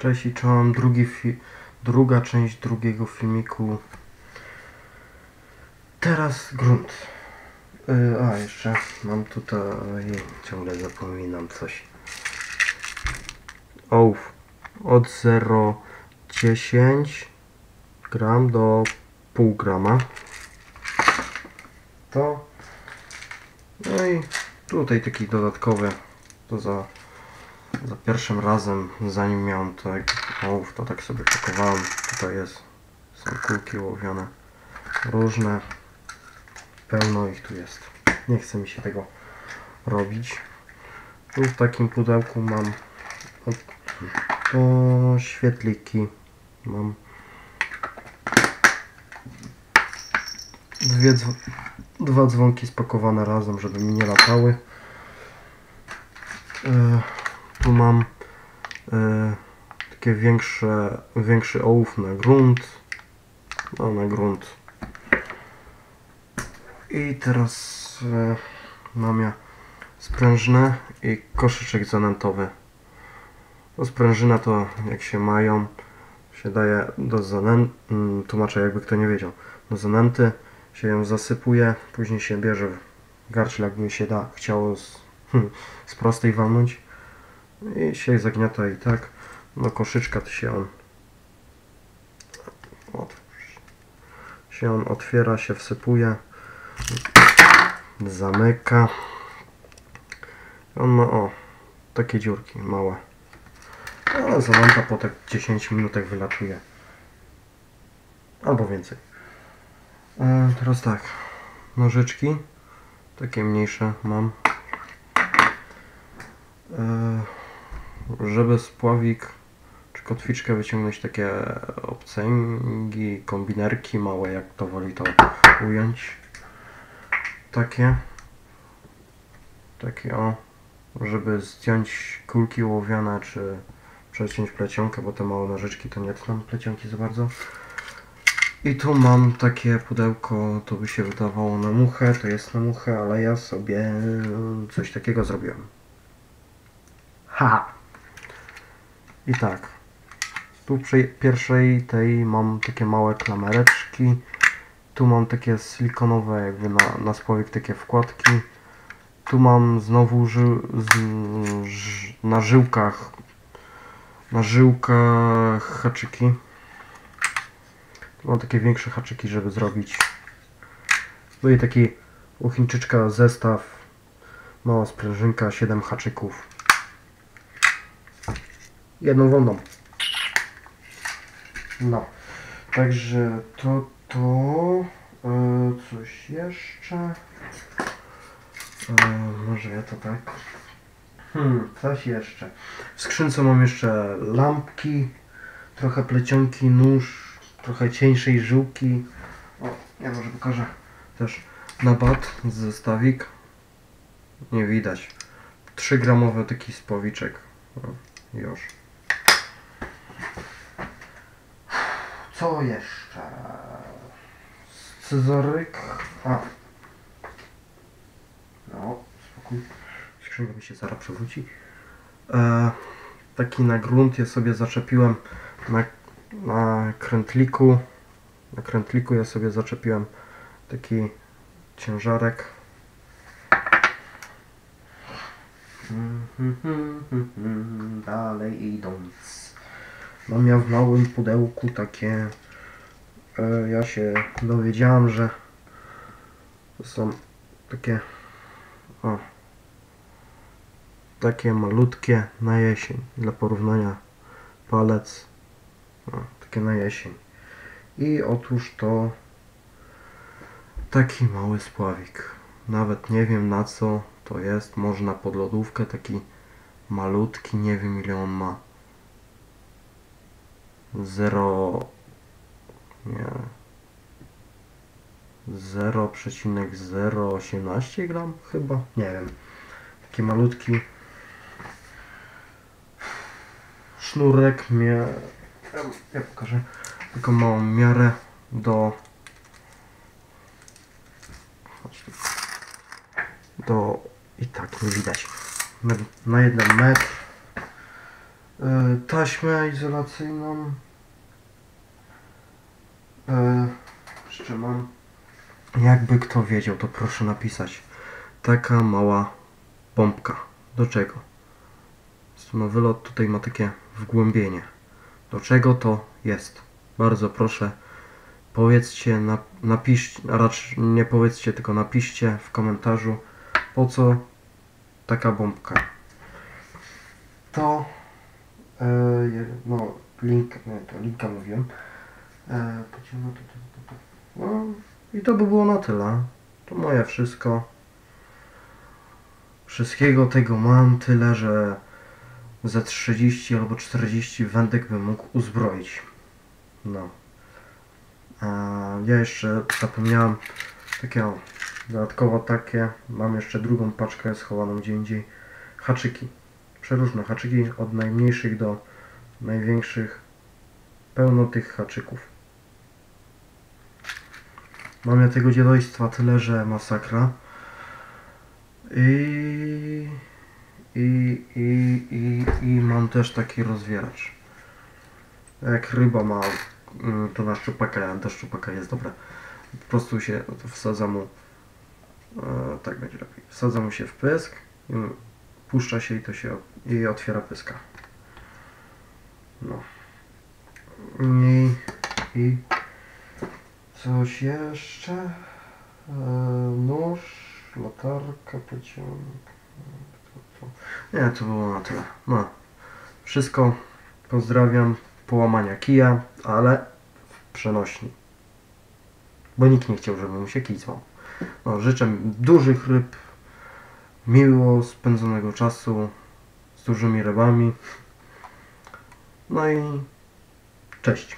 Cześć i czołem, drugi druga część drugiego filmiku. Teraz grunt. Yy, a, jeszcze mam tutaj, ciągle zapominam coś. Ołów od 0,10 gram do pół grama. To. No i tutaj taki dodatkowy, to za za pierwszym razem, zanim miałem jak ołów, to tak sobie pakowałem. Tutaj jest, są kulki łowione różne. Pełno ich tu jest. Nie chce mi się tego robić. Tu w takim pudełku mam świetliki. Mam dwie dwa dzwonki spakowane razem, żeby mi nie latały. E, tu mam e, takie większe, większy ołów na grunt. No, na grunt. I teraz e, mam ja sprężynę i koszyczek zanętowy. No, sprężyna to jak się mają, się daje do zanęty, tłumaczę jakby kto nie wiedział, do zanęty się ją zasypuje, później się bierze garczel jakby się da, chciało z, z prostej walnąć i się zagniata i tak. Do koszyczka to się on się on otwiera, się wsypuje zamyka. On ma o takie dziurki małe. Ale zanęta po tak 10 minutach wylatuje. Albo więcej. E, teraz tak. Nożyczki. Takie mniejsze mam. E, żeby spławik czy kotwiczkę wyciągnąć takie obcęgi, kombinerki małe, jak to woli to ująć. Takie. Takie o. Żeby zdjąć kulki łowiane, czy przeciąć plecionkę, bo te małe nożyczki to nie tną plecionki za bardzo. I tu mam takie pudełko, to by się wydawało na muchę, to jest na muchę, ale ja sobie coś takiego zrobiłem. Haha! I tak. Tu przy pierwszej tej mam takie małe klamereczki. Tu mam takie silikonowe jakby na, na takie wkładki. Tu mam znowu ży, z, ż, na żyłkach na żyłkach haczyki. Tu mam takie większe haczyki, żeby zrobić. Tu i taki u Chińczyczka zestaw. Mała sprężynka, 7 haczyków jedną wolną. No, także to to e, coś jeszcze. E, może ja to tak. Hmm, coś jeszcze. W skrzynce mam jeszcze lampki, trochę plecionki, nóż, trochę cieńszej żyłki. O, ja może pokażę też nabat zestawik. Nie widać. 3 gramowy taki spowiczek. O, już. Co jeszcze? Scyzoryk. A. No, spokój. Skrzynka mi się zaraz przewróci. E, taki na grunt ja sobie zaczepiłem na, na krętliku. Na krętliku ja sobie zaczepiłem taki ciężarek. Dalej idąc. Mam ja w małym pudełku takie. E, ja się dowiedziałam, że to są takie. O. Takie malutkie na jesień. Dla porównania palec. O, takie na jesień. I otóż to taki mały spławik. Nawet nie wiem na co to jest. Można pod lodówkę taki malutki. Nie wiem ile on ma. 0 nie. 0,018 gram chyba, nie wiem. Taki malutki sznurek mnie ja pokażę. Taką małą miarę do do i tak nie widać. Na jeden metr taśmę izolacyjną. E, jeszcze mam. Jakby kto wiedział, to proszę napisać. Taka mała pompka. Do czego? Ma wylot tutaj ma takie wgłębienie. Do czego to jest? Bardzo proszę. Powiedzcie, na, napiszcie, raczej nie powiedzcie, tylko napiszcie w komentarzu, po co taka bombka. To, e, no, link, nie, to linka mówiłem. E. No, i to by było na tyle. To moje wszystko. Wszystkiego tego mam tyle, że za 30 albo 40 wędek bym mógł uzbroić. No. A ja jeszcze zapomniałem takiego dodatkowo takie. Mam jeszcze drugą paczkę schowaną gdzie indziej. Haczyki. Przeróżne haczyki od najmniejszych do największych. Pełno tych haczyków. Mam ja tego dziadojstwa tyle, że masakra. I, i, i, i, i mam też taki rozwieracz. Jak ryba ma mm, to na szczupaka, do szczupaka jest dobre. Po prostu się wsadza mu, e, tak będzie lepiej, wsadza mu się w pysk, puszcza się i to się i otwiera pyska. No. I, i coś jeszcze? E, nóż, latarka, pociąg. Nie, to było na tyle. No. Wszystko. Pozdrawiam. Połamania kija, ale w przenośni. Bo nikt nie chciał, żeby mu się kij złamał. No, życzę dużych ryb, miło spędzonego czasu z dużymi rybami. No i cześć.